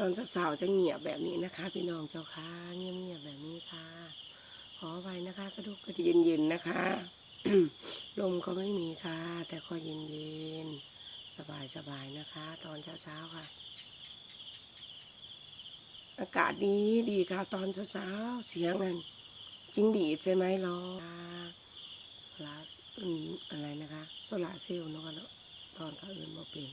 ตอนสาวจะเงียบแบบนี้นะคะ พี่น้องเจ้าค่ะเงียบๆแบบนี้ค่ะ ขอไว้นะคะกระดูกกระดิเย็นๆนะคะลมก็ไม่มีค่ะ แต่ก็เย็นๆสบายๆนะคะ ตอนเช้าๆค่ะ อากาศดีดีค่ะ ตอนเช้าๆเสียงนั่นจริงดีใช่ไหมรอโซลาอะไรนะคะ โซลาเซลล์เนาะเนาะตอนเขาอื่นมาเป็น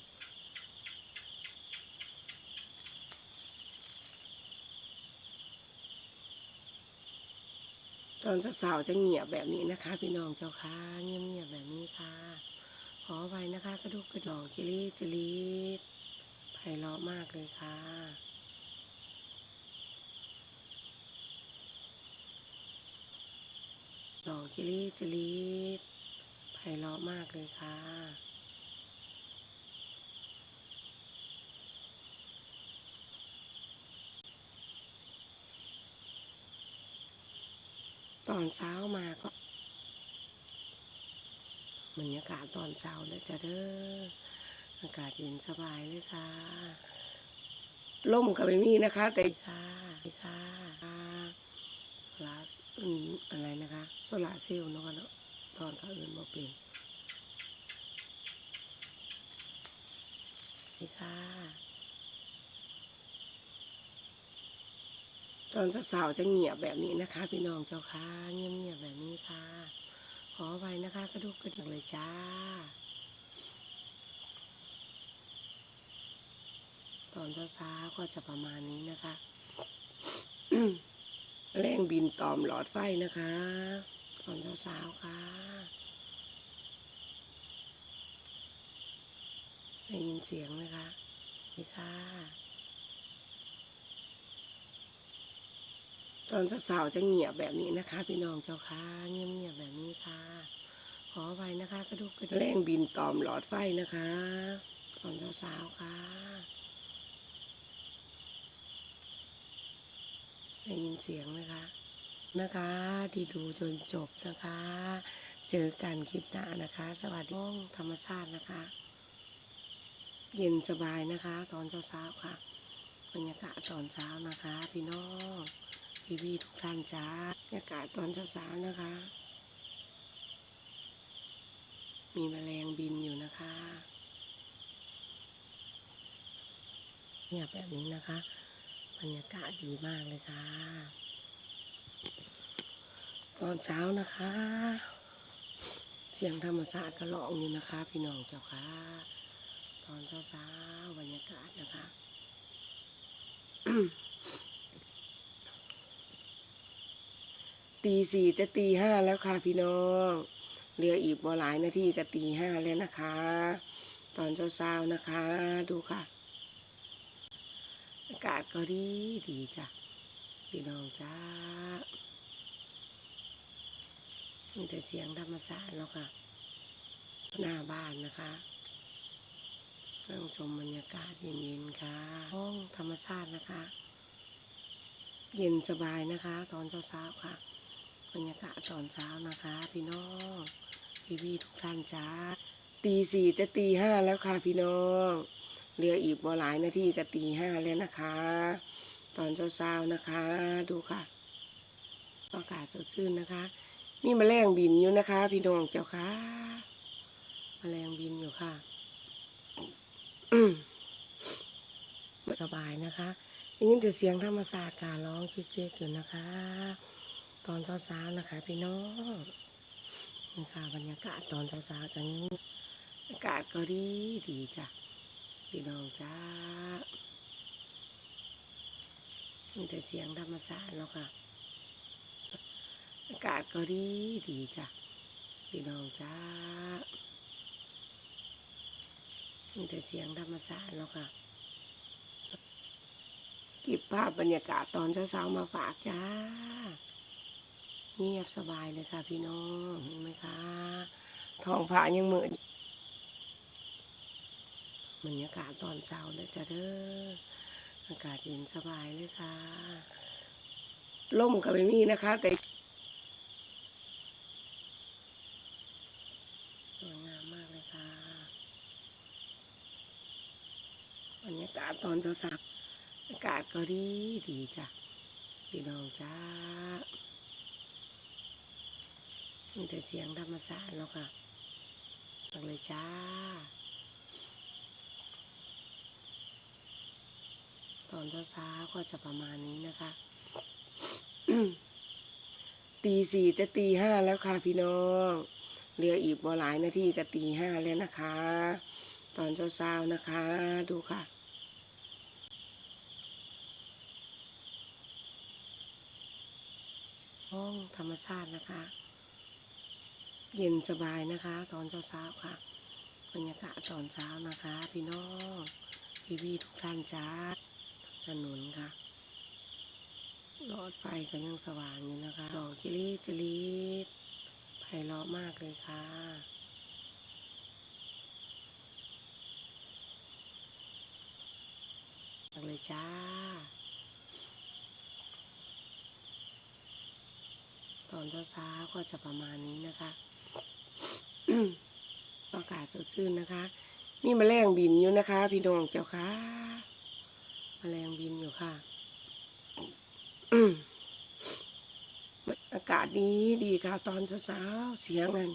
ตอนสาวจะเงียบแบบนี้นะคะ พี่น้องเจ้าค่ะเงียบๆแบบนี้ค่ะ ขอไว้นะคะ กระดูกกระดองจิลีจิลีไพเราะมากเลยค่ะดอกจิลีจิลีไพเราะมากเลยค่ะ ตอนเช้ามาก็บรรยากาศตอนเช้าแล้วจะเด้ออากาศเย็นสบายเลยค่ะล่มก็ไม่มีนะคะ แต่ค่ะค่ะโซลาอืมอะไรนะคะโซลาเซลล์เนาะเนาะตอนเขาอื่นมาเป็นนี่ค่ะ ตอนสาวจะเงียบแบบนี้นะคะ พี่น้องเจ้าค่ะเงียบๆแบบนี้ค่ะ ขอไว้นะคะกระดูกกระดิกเลยจ้าตอนเช้าๆก็จะประมาณนี้นะคะแรงบินตอมหลอดไฟนะคะ ตอนเช้าๆค่ะได้ยินเสียงไหมคะนี่ค่ะ ตอนสาวจะเงียบแบบนี้นะคะ พี่น้องเจ้าค่ะเงียบๆแบบนี้ค่ะ ขอไว้นะคะ กระดูกกระแรงบินตอมหลอดไฟนะคะ ตอนเช้าๆค่ะได้ยินเสียงไหมคะนะคะ ที่ดูจนจบนะคะ เจอกันคลิปหน้านะคะ สวัสดีห้องธรรมชาตินะคะ เย็นสบายนะคะ ตอนเช้าๆค่ะบรรยากาศตอนเช้านะคะ พี่น้อง พี่ทุกท่านจ้าบรรยากาศตอนเช้าๆนะคะ มีแมลงบินอยู่นะคะเนี่ยแบบนี้นะคะบรรยากาศดีมากเลยค่ะ ตอนเช้านะคะ เสียงธรรมศาสตร์ก็ร้องอยู่นะคะ พี่น้องเจ้าค่ะ ตอนเช้าๆบรรยากาศนะคะ ตีสี่จะตีห้าแล้วค่ะพี่น้องเหลืออีกบ่หลายนาทีก็ตีห้าแล้วนะคะ ตอนเช้าๆนะคะ ดูค่ะ อากาศก็ดีดีจ้ะพี่น้องจ้ามีแต่เสียงธรรมศาตร์แล้วค่ะ หน้าบ้านนะคะนั่งชมบรรยากาศเย็นๆค่ะ ห้องธรรมชาตินะคะ เย็นสบายนะคะ ตอนเช้าๆค่ะ บรรยากาศตอนเช้านะคะ พี่น้องพี่พี่ทุกท่านจ้าตีสี่จะตีห้าแล้วค่ะ พี่น้องเหลืออีกบ่หลายนาทีก็ตีห้าแล้วนะคะ ตอนเช้าๆนะคะ ดูค่ะอากาศสดชื่นนะคะ มีแมลงบินอยู่นะคะ พี่น้องเจ้าค่ะแมลงบินอยู่ค่ะสบายนะคะได้ยินแต่เสียงธรรมศาสตร์การร้องเจ๊กๆอยู่นะคะ ตอนเช้าๆนะคะพี่น้องนี่ค่ะบรรยากาศตอนเช้าๆจะนี้อากาศก็ดีดีจ้ะพี่น้องจ้ามีแต่เสียงธรรมศาตร์แล้วค่ะอากาศก็ดีดีจ้ะพี่น้องจ้ามีแต่เสียงธรรมศาตร์แล้วค่ะเก็บภาพบรรยากาศตอนเช้าๆมาฝากจ้า งียบสบายเลยค่ะ พี่น้องเห็นไหมคะท้องฟ้ายังเหมือนบรรยากาศตอนเช้าเลยจ้ะเด้ออากาศเย็นสบายเลยค่ะล่มก็ไม่มีนะคะ แต่สวยงามมากเลยค่ะบรรยากาศตอนเช้าๆอากาศก็ดีดีจ้ะพี่น้องจ้า มีแต่เสียงธรรมศาสตร์แล้วค่ะฟังเลยจ้า ตอนเช้าๆก็จะประมาณนี้นะคะตีสี่จะตีห้าแล้วค่ะพี่น้องเหลืออีกบ่หลายนาทีก็ตีห้าแล้วนะคะ ตอนเช้าๆนะคะ ดูค่ะห้องธรรมชาตินะคะ เย็นสบายนะคะ ตอนเช้าๆค่ะ บรรยากาศตอนเช้านะคะ พี่น้องพี่ๆทุกท่านจ้าถนนค่ะหลอดไฟก็ยังสว่างอยู่นะคะดอกจิลีจิลีไพเราะมากเลยค่ะ เลยจ้า ตอนเช้าๆก็จะประมาณนี้นะคะ อากาศสดชื่นนะคะ มีแมลงบินอยู่นะคะ พี่น้องเจ้าค่ะแมลงบินอยู่ค่ะ อากาศดีดีค่ะตอนเช้าเสียงนั่น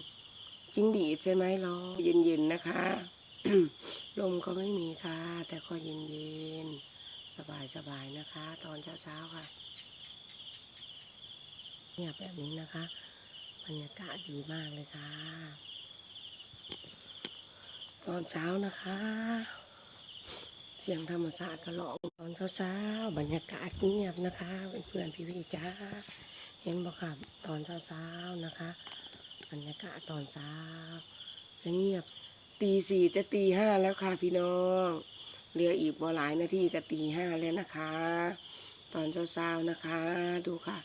จริงดีใช่ไหมรอเย็นๆนะคะลมก็ไม่มีค่ะ แต่ก็เย็นๆสบายๆนะคะ ตอนเช้าๆค่ะเนี่ยแบบนี้นะคะ บรรยากาศดีมากเลยค่ะ ตอนเช้านะคะ เสียงธรรมศาสตร์ก็ร้องตอนเช้าๆบรรยากาศเงียบนะคะเพื่อนๆพี่ๆจ้าเห็นบอกค่ะตอนเช้าๆนะคะ บรรยากาศตอนเช้าจะเงียบตีสี่จะตีห้าแล้วค่ะพี่น้องเหลืออีกบ่หลายนาทีก็ตีห้าแล้วนะคะ ตอนเช้าๆนะคะ ดูค่ะ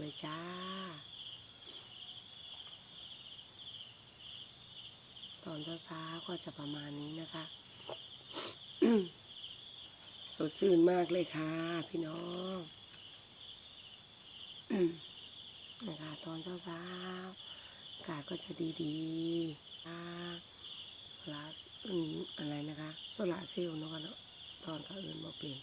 เลยจ้า ตอนเช้าๆก็จะประมาณนี้นะคะสดชื่นมากเลยค่ะ พี่น้องนะคะตอนเช้าๆอากาศก็จะดีๆค่ะโซลาอะไรนะคะ โซลาเซลล์เนาะคะเนาะตอนก็อื่นมาเปลี่ยน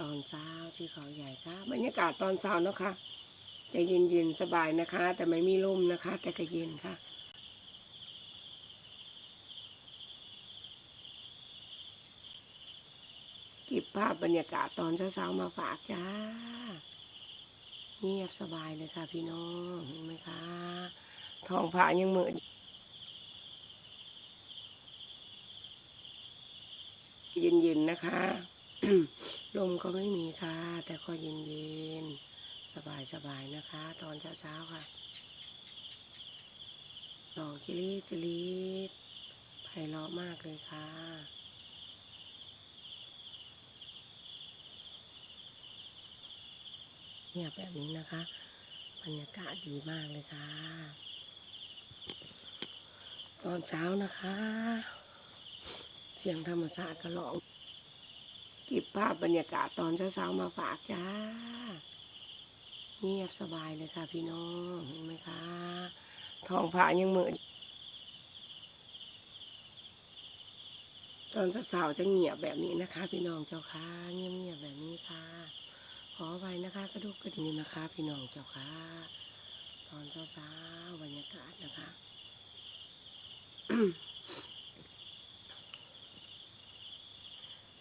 ตอนเช้าที่เขาใหญ่ค่ะบรรยากาศตอนเช้านะคะจะเย็นๆสบายนะคะ แต่ไม่มีลมนะคะ แต่ก็เย็นค่ะเก็บภาพบรรยากาศตอนเช้าๆมาฝากจ้า เงียบสบายเลยค่ะพี่น้องเห็นไหมคะท้องฟ้ายังเหมือนเย็นๆนะคะ ลมก็ไม่มีค่ะ แต่ก็เย็นๆสบายๆนะคะ ตอนเช้าๆค่ะดอกจิลีจิลีไพเราะมากเลยค่ะเนี่ยแบบนี้นะคะ บรรยากาศดีมากเลยค่ะ ตอนเช้านะคะ เสียงธรรมศาสตร์ก็ร้อง เก็บภาพบรรยากาศตอนเช้าๆมาฝากจ้า เงียบสบายเลยค่ะพี่น้องเห็นไหมคะท้องฟ้ายังเหมือนตอนเช้าๆจะเงียบแบบนี้นะคะ พี่น้องเจ้าค่ะเงียบๆแบบนี้ค่ะ ขอไปนะคะ กระดูกกระดิ่งนะคะ พี่น้องเจ้าค่ะตอนเช้าๆบรรยากาศนะคะ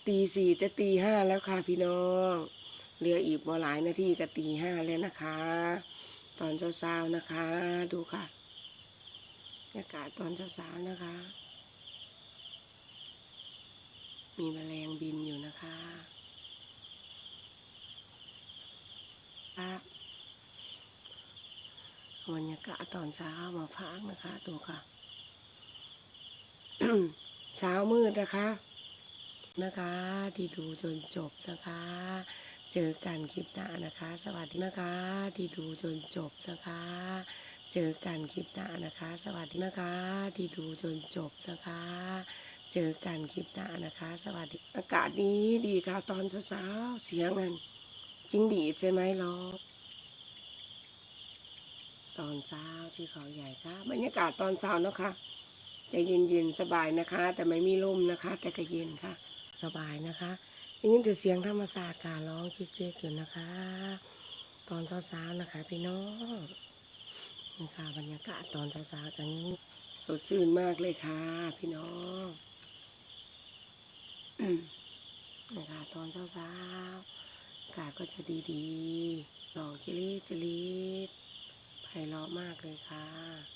ตีสี่จะตีห้าแล้วค่ะพี่น้องเหลืออีกบ่หลายนาทีก็ตีห้าแล้วนะคะ ตอนเช้าๆนะคะ ดูค่ะบรรยากาศตอนเช้าๆนะคะ มีแมลงบินอยู่นะคะครับบรรยากาศตอนเช้ามาพักนะคะ ดูค่ะ เช้ามืดนะคะ นะคะ ที่ดูจนจบนะคะ เจอกันคลิปหน้านะคะ สวัสดีนะคะ ที่ดูจนจบนะคะ เจอกันคลิปหน้านะคะ สวัสดีนะคะ ที่ดูจนจบนะคะ เจอกันคลิปหน้านะคะ สวัสดีอากาศดีดีค่ะตอนเช้าเสียงนั่นจริงดีใช่ไหมรอตอนเช้าที่เขาใหญ่ค่ะบรรยากาศตอนเช้านะคะจะเย็นๆสบายนะคะ แต่ไม่มีลมนะคะ แต่ก็เย็นค่ะ สบายนะคะได้ยินแต่เสียงธรรมศาสตร์การร้องเจ๊กๆอยู่นะคะ ตอนเช้าๆนะคะพี่น้องนี่ค่ะบรรยากาศตอนเช้าๆจะนี้สดชื่นมากเลยค่ะ พี่น้องนะคะตอนเช้าๆอากาศก็จะดีๆหลองจิลีจิลีไพเราะมากเลยค่ะ